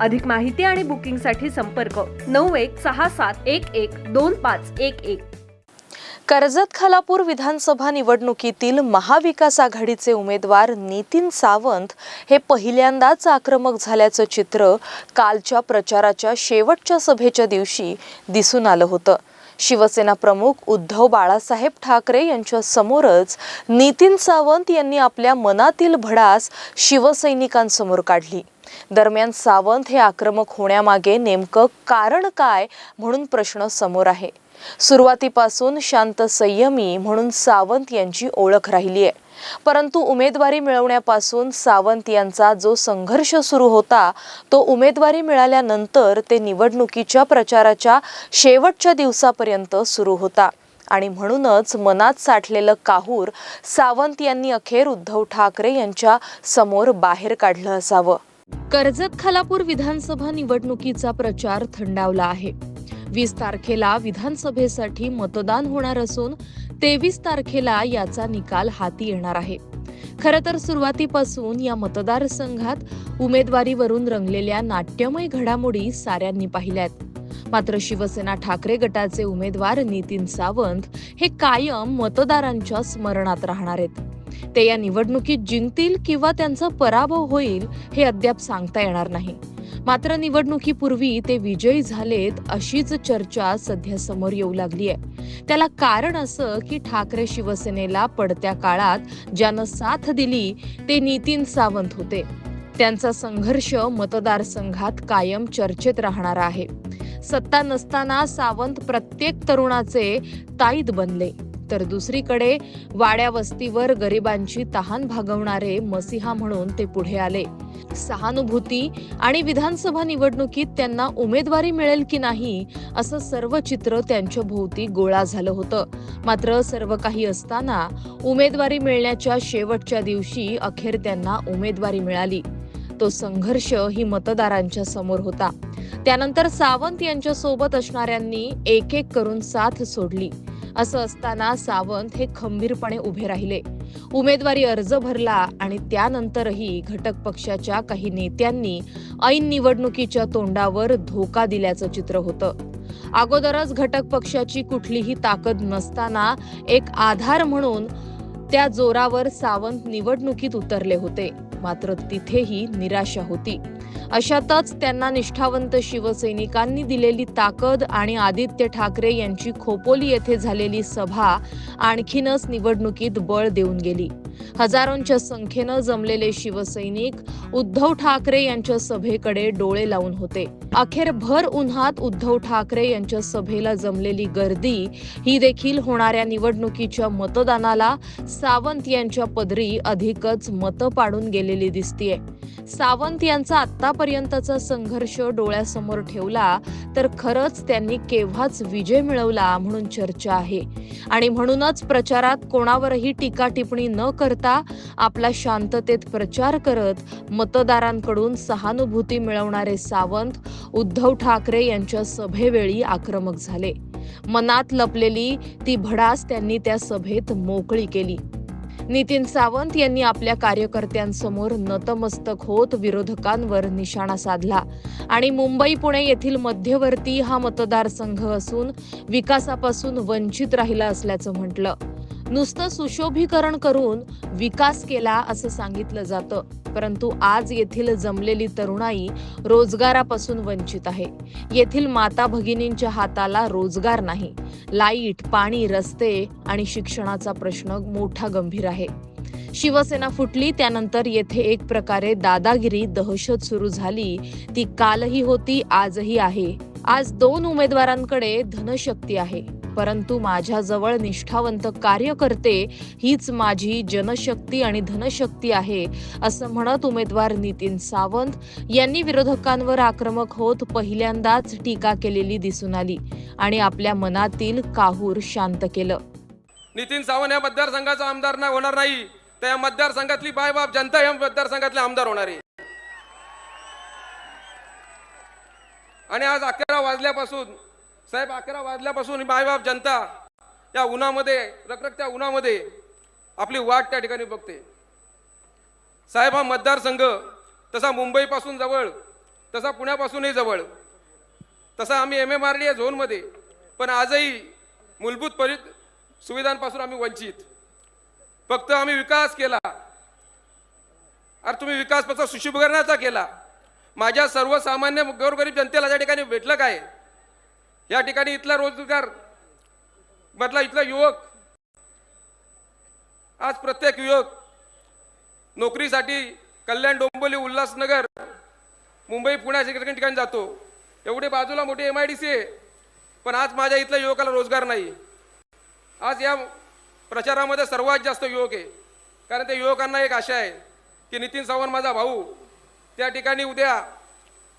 अधिक माहिती आणि बुकिंगसाठी संपर्क नऊ एक सहा सात एक एक दोन पाच एक एक. कर्जत खालापूर विधानसभा निवडणुकीतील महाविकास आघाडीचे उमेदवार नितीन सावंत हे पहिल्यांदाच आक्रमक झाल्याचं चित्र कालच्या प्रचाराच्या शेवटच्या सभेच्या दिवशी दिसून आलं होतं. शिवसेना प्रमुख उद्धव बाळासाहेब ठाकरे यांच्या समोरच नितीन सावंत यांनी आपल्या मनातील भडास शिवसैनिकांसमोर काढली. दरम्यान सावंत हे आक्रमक होण्यामागे नेमकं कारण काय म्हणून प्रश्न समोर आहे. सुरुवातीपासून शांत संयमी म्हणून सावंत यांची ओळख राहिली आहे. परंतु उमेदवारी मिळवण्यापासून सावंत यांचा जो संघर्ष सुरू होता तो उमेदवारी मिळाल्यानंतर ते निवडणुकीच्या प्रचाराच्या शेवटच्या दिवसापर्यंत सुरू होता. आणि म्हणूनच मनात साठलेलं काहूर सावंत यांनी अखेर उद्धव ठाकरे यांच्या समोर बाहेर काढलं असावं. कर्जत खालापूर विधानसभा निवडणुकीचा प्रचार थंडावला आहे. वीस तारखेला विधानसभेसाठी मतदान होणार असून तेवीस तारखेला याचा निकाल हाती येणार आहे. खर तर सुरुवातीपासून या मतदारसंघात उमेदवारीवरून रंगलेल्या नाट्यमय घडामोडी साऱ्यांनी पाहिल्यात. मात्र शिवसेना ठाकरे गटाचे उमेदवार नितीन सावंत हे कायम मतदारांच्या स्मरणात राहणार आहेत. ते या निवडणुकीत जिंकतील किंवा त्यांचा पराभव होईल हे अद्याप सांगता येणार नाही. मात्र निवडणुकीपूर्वी ते विजयी झालेत अशीच चर्चा सध्या समोर येऊ लागली आहे त्याला कारण असं की ठाकरे शिवसेनेला पडत्या काळात ज्यानं साथ दिली ते नितीन सावंत होते. त्यांचा संघर्ष मतदारसंघात कायम चर्चेत राहणार आहे. सत्ता नसताना सावंत प्रत्येक तरुणाचे ताईद बनले. तर दुसरीकडे वाड्या वस्तीवर गरिबांची तहान भागवणारे मसिहा म्हणून ते पुढे आले. सहानुभूती आणि विधानसभा निवडणुकीत त्यांना उमेदवारी मिळेल की नाही असं सर्व चित्र त्यांच्या भोवती गोळा झालं होतं. मात्र सर्व काही असताना उमेदवारी मिळण्याच्या शेवटच्या दिवशी अखेर त्यांना उमेदवारी मिळाली. तो संघर्ष ही मतदारांच्या समोर होता. त्यानंतर सावंत यांच्या सोबत असणाऱ्यांनी एक एक करून साथ सोडली. असं असताना सावंत हे खंबीरपणे उभे राहिले. उमेदवारी अर्ज भरला आणि त्यानंतरही घटक पक्षाच्या काही नेत्यांनी ऐन निवडणुकीच्या तोंडावर धोका दिल्याचं चित्र होतं. अगोदरच घटक पक्षाची कुठलीही ताकद नसताना एक आधार म्हणून त्या जोरावर सावंत निवडणुकीत उतरले होते. मात्र तिथेही निराशा होती. अशातच त्यांना निष्ठावंत शिवसैनिकांनी दिलेली ताकद आणि आदित्य ठाकरे यांची खोपोली येथे झालेली सभा आणखीनच निवडणुकीत बळ देऊन गेली. हजारोंच्या संख्येनं जमलेले शिवसैनिक उद्धव ठाकरे यांच्या सभेकडे डोळे लावून होते. अखेर भर उन्हात उद्धव ठाकरे यांच्या सभेला जमलेली गर्दी ही देखील होणाऱ्या निवडणुकीच्या मतदानाला सावंत यांच्या पदरी अधिकच मतं पाडून गेलेली दिसतीये. सावंत यांचा आत्ता आतापर्यंतचा संघर्ष डोळ्यासमोर ठेवला तर खरंच त्यांनी केव्हाच विजय मिळवला म्हणून चर्चा आहे. आणि म्हणूनच प्रचारात कोणावरही टीका टिप्पणी न करता आपला शांततेत प्रचार करत मतदारांकडून सहानुभूती मिळवणारे सावंत उद्धव ठाकरे यांच्या सभेवेळी आक्रमक झाले. मनात लपलेली ती भडास त्यांनी त्या सभेत मोकळी केली. नितीन सावंत यांनी आपल्या कार्यकर्त्यांसमोर नतमस्तक होत विरोधकांवर निशाणा साधला. आणि मुंबई पुणे येथील मध्यवर्ती हा मतदारसंघ असून विकासापासून वंचित राहिला असल्याचं म्हटलं. नुसतं सुशोभीकरण करून विकास केला असं सांगितलं जातं. परंतु आज येथील जमलेली तरुणाई रोजगारापासून वंचित आहे. येथील माता भगिनींच्या हाताला रोजगार नाही. लाइट पाणी रस्ते आणि शिक्षणाचा प्रश्न मोठा गंभीर आहे. शिवसेना फुटली त्यानंतर येथे एक प्रकारे दादागिरी दहशत सुरू झाली. ती कालही होती आजही आहे. आज दोन उमेदवारांकडे धनशक्ती आहे. परंतु माझ्याजवळ निष्ठावंत कार्यकर्ते हीच माझी जनशक्ती आणि धनशक्ती आहे असं म्हणत उमेदवार नितीन सावंत यांनी विरोधकांवर आक्रमक होत पहिल्यांदाच टीका केलेली दिसून आली आणि आपल्या मनातील काहूर शांत केलं. नितीन सावंत या मतदारसंघाचा आमदार नाही होणार नाही. तर या मतदारसंघातली बाप जनता या मतदारसंघातले आमदार होणार आहे. आणि आज अकरा वाजल्यापासून साहेब अकरा वाजल्यापासून ही जनता या उन्हामध्ये रखरखत्या उन्हामध्ये आपली वाट त्या ठिकाणी बघते. साहेब हा मतदारसंघ तसा मुंबईपासून जवळ तसा पुण्यापासूनही जवळ तसा आम्ही एम एम आर डी झोनमध्ये पण आजही मूलभूत परि सुविधांपासून आम्ही वंचित. फक्त आम्ही विकास केला. अरे तुम्ही विकास फक्त सुशुभीकरणाचा केला. माझ्या सर्वसामान्य गोरगरीब जनतेला त्या ठिकाणी भेटलं काय? या ठिकाणी इथला रोजगार मधला इथला युवक आज प्रत्येक युवक नोकरीसाठी कल्याण डोंबोली उल्हासनगर मुंबई पुण्याच्या ठिकाणी जातो. एवढे बाजूला मोठी एम आय डी सी आहे पण आज माझ्या इथल्या युवकाला रोजगार नाही. आज या प्रचारामध्ये सर्वात जास्त युवक आहे. कारण त्या युवकांना एक आशा आहे की नितीन सावंत माझा भाऊ त्या ठिकाणी उद्या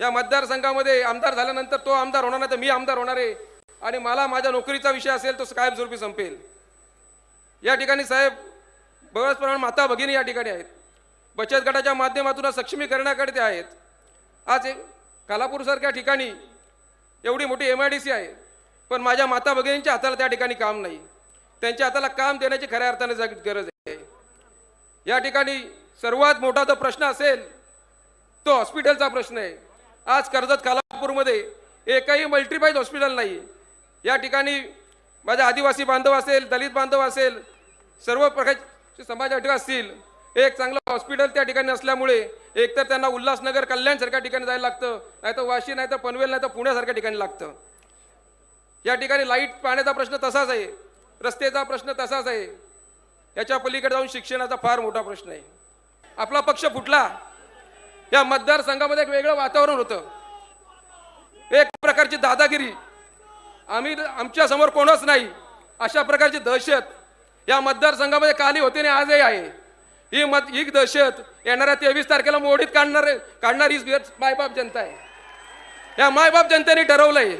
या मतदारसंघामध्ये आमदार झाल्यानंतर तो आमदार होणार नाही तर मी आमदार होणार आहे. आणि मला माझ्या नोकरीचा विषय असेल तो कायमस्वरूपी संपेल. या ठिकाणी साहेब बऱ्याच प्रमाणात माता भगिनी या ठिकाणी आहेत. बचत गटाच्या माध्यमातून सक्षमीकरणाकडे ते आहेत. आज कालापूरसारख्या ठिकाणी एवढी मोठी एम आय डी सी आहे. पण माझ्या माता भगिनींच्या हाताला त्या ठिकाणी काम नाही. त्यांच्या हाताला काम देण्याची खऱ्या अर्थाने जग गरज आहे. या ठिकाणी सर्वात मोठा जो प्रश्न असेल तो हॉस्पिटलचा प्रश्न आहे. आज कर्जत खालापूरमध्ये एकही मल्टीपाईज हॉस्पिटल नाही. या ठिकाणी माझ्या आदिवासी बांधव असेल दलित बांधव असेल सर्व प्रकारचे समाजाठी असतील. एक चांगलं हॉस्पिटल त्या ठिकाणी असल्यामुळे एकतर त्यांना उल्हासनगर कल्याणसारख्या ठिकाणी जायला लागतं नाही तर वाशी नाही तर पनवेल नाही तर पुण्यासारख्या ठिकाणी लागतं. या ठिकाणी लाइट पाण्याचा प्रश्न तसाच आहे रस्त्याचा प्रश्न तसाच आहे. याच्या पलीकडे जाऊन शिक्षणाचा फार मोठा प्रश्न आहे. आपला पक्ष फुटला. या मतदारसंघामध्ये एक वेगळं वातावरण होतं. एक प्रकारची दादागिरी. आम्ही आमच्यासमोर कोणच नाही. अशा प्रकारची दहशत या मतदारसंघामध्ये काली होती आणि आजही आहे. ही मत ही दहशत येणाऱ्या तेवीस तारखेला मोडीत काढणार काढणारी मायबाप जनता आहे. या मायबाप जनतेने ठरवलंय.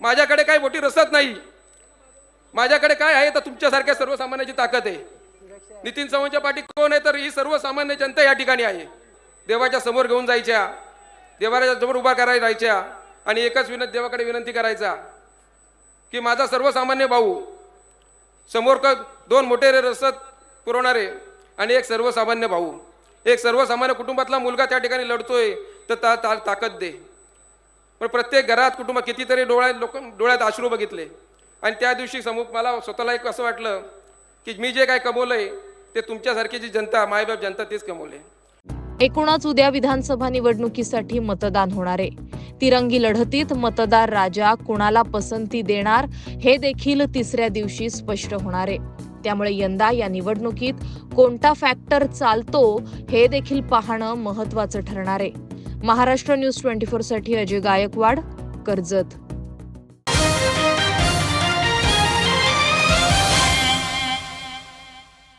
माझ्याकडे काही मोठी रसत नाही. माझ्याकडे काय आहे तर तुमच्यासारख्या सर्वसामान्याची ताकद आहे. नितीन चव्हाणच्या पाठी कोण आहे? तर ही सर्वसामान्य जनता या ठिकाणी आहे. देवाच्या समोर घेऊन जायच्या. देवाच्या समोर उभा करायला जायच्या. आणि एकच विनंती देवाकडे विनंती करायचा की माझा सर्वसामान्य भाऊ समोर क दोन मोठे रसद पुरवणारे आणि एक सर्वसामान्य भाऊ. एक सर्वसामान्य कुटुंबातला मुलगा त्या ठिकाणी लढतोय तर ता ता- ताकद दे. पण प्रत्येक घरात कुटुंब कितीतरी डोळ्यात लोक डोळ्यात अश्रू बघितले. आणि त्या दिवशी समूह मला स्वतःला एक असं वाटलं की मी जे काय कमवलंय ते तुमच्यासारखी जी जनता मायबाप जनता तेच कमवले. एकूणच उद्या विधानसभा निवडणुकीसाठी मतदान होणार आहे. तिरंगी लढतीत मतदार राजा कुणाला पसंती देणार हे देखील तिसऱ्या दिवशी स्पष्ट होणार आहे. त्यामुळे यंदा या निवडणुकीत कोणता फॅक्टर चालतो हे देखील पाहणं महत्वाचं ठरणार आहे. महाराष्ट्र न्यूज ट्वेंटी फोरसाठी अजय गायकवाड कर्जत.